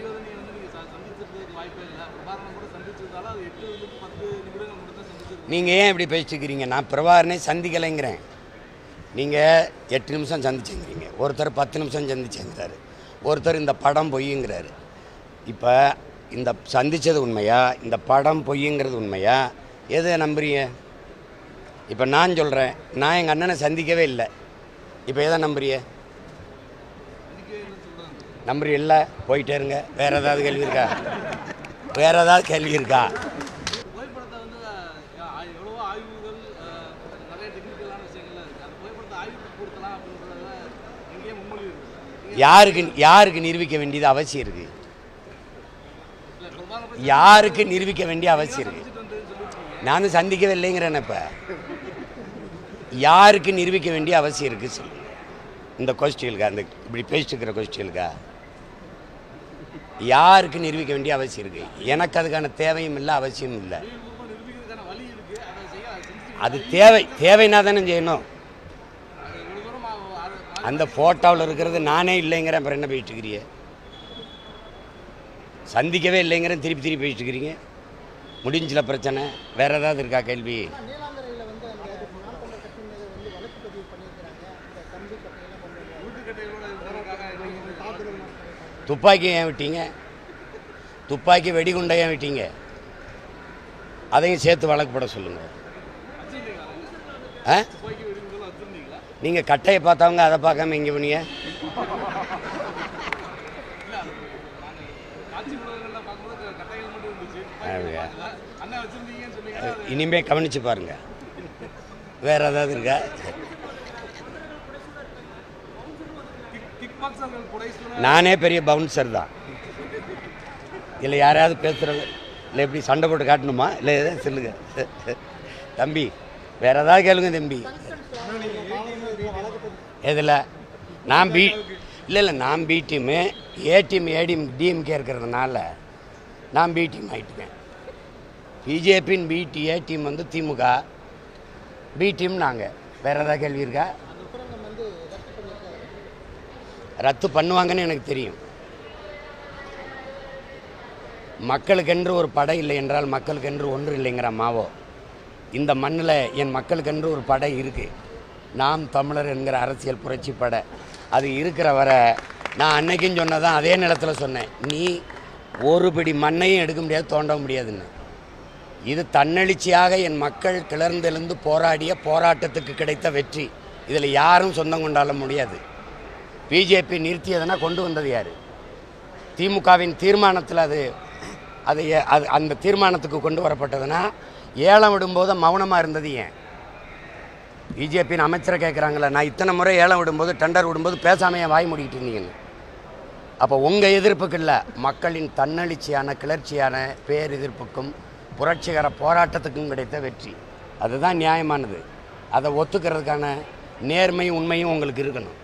மதிவதனி வந்து நீங்க சந்திச்சிருக்கிறதுக்கு வாய்ப்பே இல்லை. பிரபாகரன் கூட சந்திச்சிருந்தாலும் அது எட்டு பத்து நிமிடங்கள் மட்டும் தான் சந்திச்சிருக்கு நீங்கள் ஏன் இப்படி பேசிக்கிறீங்க நான் பிரபாகரனை சந்திக்கலைங்கிறேன். நீங்கள் எட்டு நிமிஷம் சந்திச்சுங்கிறீங்க ஒருத்தர் பத்து நிமிஷம் சந்திச்சுங்கிறாரு ஒருத்தர் இந்த படம் பொய்யுங்கிறாரு. இப்போ இந்த சந்தித்தது உண்மையா? இந்த படம் பொய்யுங்கிறது உண்மையா? எதை நம்புறீங்க? இப்போ நான் சொல்கிறேன் நான் எங்கள் அண்ணனை சந்திக்கவே இல்லை. இப்போ எதை நம்புறிய நம்புறீ இல்லை போயிட்டே இருங்க. வேறு ஏதாவது கேள்வி இருக்கா? வேறு ஏதாவது கேள்வி இருக்கா? யாருக்கு யாருக்கு நிரூபிக்க வேண்டியது அவசியம் இருக்கு? யாருக்கு நிரூபிக்க வேண்டிய அவசியம் இருக்கு? நானும் சந்திக்கவே இல்லைங்கிறேன் இப்போ யாருக்கு நிரூபிக்க வேண்டிய அவசியம் இருக்கு சொல்லு இந்த கொஸ்டினுக்கா அந்த இப்படி பேசிட்டு இருக்கிற கொஸ்டினுக்கா யாருக்கு நிரூபிக்க வேண்டிய அவசியம் இருக்குது எனக்கு அதுக்கான தேவையும் இல்லை அவசியமும் இல்லை. அது தேவை தேவைன்னா தானே செய்யணும். அந்த ஃபோட்டோவில் இருக்கிறது நானே இல்லைங்கிறேன் அப்புறம் என்ன பேசிட்டு இருக்கிறீங்க? சந்திக்கவே இல்லைங்கிறேன் திருப்பி திருப்பி போயிட்டு இருக்கிறீங்க. முடிஞ்சில பிரச்சனை. வேறு ஏதாவது இருக்கா கேள்வி? துப்பாக்கி ஏன் விட்டீங்க? துப்பாக்கி வெடிகுண்டை ஏன் விட்டீங்க? அதையும் சேர்த்து வழக்குப்பட சொல்லுங்கள் ஆ? நீங்கள் கட்டையை பார்த்தவங்க அதை பார்க்காம இங்கே பண்ணீங்க இனிமே கவனிச்சு பாருங்க. வேற ஏதாவது இருக்கா? நானே பெரிய பவுன்சர் தான். இல்லை யாரையாவது பேசுகிறது இல்லை எப்படி சண்டை போட்டு காட்டணுமா? இல்லை எதாவது சொல்லுங்க. தம்பி வேற ஏதாவது கேளுங்க தம்பி. எதில்? நான் பி இல்லை இல்லை நான் B team A team A team DMK இருக்கிறதுனால நான் பி டீம் ஆகிட்டுக்கேன் பிஜேபியின் பி டி ஏ டீம் வந்து திமுக. பி டீம் நாங்கள் வேற ஏதாவது கேள்வி இருக்கா அந்த உத்தரங்கம் வந்து ரத்து பண்ணியிருக்காங்க ரத்து பண்ணுவாங்கன்னு எனக்கு தெரியும். மக்களுக்கென்று ஒரு படை இல்லை என்றால் மக்களுக்கென்று ஒன்று இல்லைங்கிற மாவோ. இந்த மண்ணில் என் மக்களுக்கென்று ஒரு படை இருக்குது நாம் தமிழர் என்கிற அரசியல் புரட்சி படை. அது இருக்கிற வரை நான் அன்னைக்கும் சொன்னதான் அதே நிலத்தில் சொன்னேன். நீ ஒரு பிடி மண்ணையும் எடுக்க முடியாது தோண்ட முடியாதுன்னு. இது தன்னெழுச்சியாக என் மக்கள் கிளர்ந்தெழுந்து போராடிய போராட்டத்துக்கு கிடைத்த வெற்றி. இதில் யாரும் சொந்தம் கொண்டாட முடியாது. பிஜேபி நிறுத்தியதுன்னா கொண்டு வந்தது யார்? திமுகவின் தீர்மானத்தில் அது அது அது அந்த தீர்மானத்துக்கு கொண்டு வரப்பட்டதுன்னா ஏலம் விடும்போது மௌனமாக இருந்தது ஏன்? பிஜேபியின் அமைச்சரை கேட்குறாங்களே நான் இத்தனை முறை ஏலம் விடும்போது டெண்டர் விடும்போது பேசாமையே வாய் மூடிக்கிட்டு இருந்தீங்கன்னு அப்போ உங்கள் எதிர்ப்புக்கு இல்லை மக்களின் தன்னெழுச்சியான கிளர்ச்சியான பேரெதிர்ப்புக்கும் புரட்சிகர போராட்டத்துக்கும் கிடைத்த வெற்றி. அதுதான் நியாயமானது. அதை ஒத்துக்கிறதுக்கான நேர்மையும் உண்மையும் உங்களுக்கு இருக்கணும்.